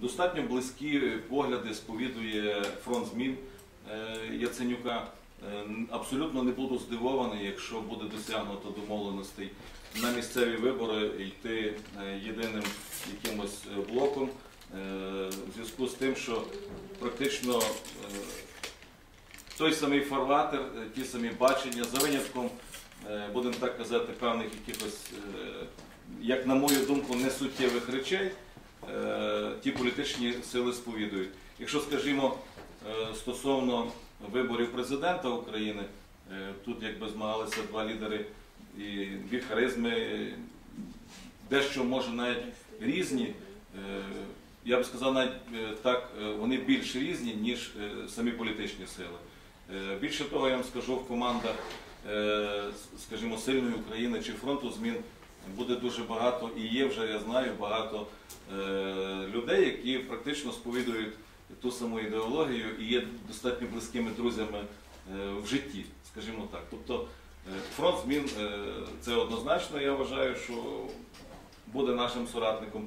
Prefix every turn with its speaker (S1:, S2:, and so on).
S1: Достатньо близькі погляди сповідує фронт змін е, Яценюка. Е, Абсолютно не буду здивований, якщо буде досягнуто домовленостей на місцеві вибори йти е, єдиним якимось блоком в зв'язку з тим, що практично той самий фарватер, ті самі бачення, за винятком, будемо так казати, певних якихось, як на мою думку, несуттєвих речей, ті політичні сили сповідують. Якщо, скажімо, е, стосовно виборів президента України, е, тут якби змагалися два лідери і дві харизми, е, дещо може навіть різні. е, Я б сказав, навіть е, так, е, вони більш різні, ніж е, самі політичні сили. Е, Більше того, я вам скажу, в командах, е, скажімо, сильної України чи фронту змін буде дуже багато і є вже, я знаю, багато е, людей, які практично сповідують ту саму ідеологію і є достатньо близькими друзями е, в житті, скажімо так. Тобто е, фронт змін це однозначно, я вважаю, що буде нашим соратником.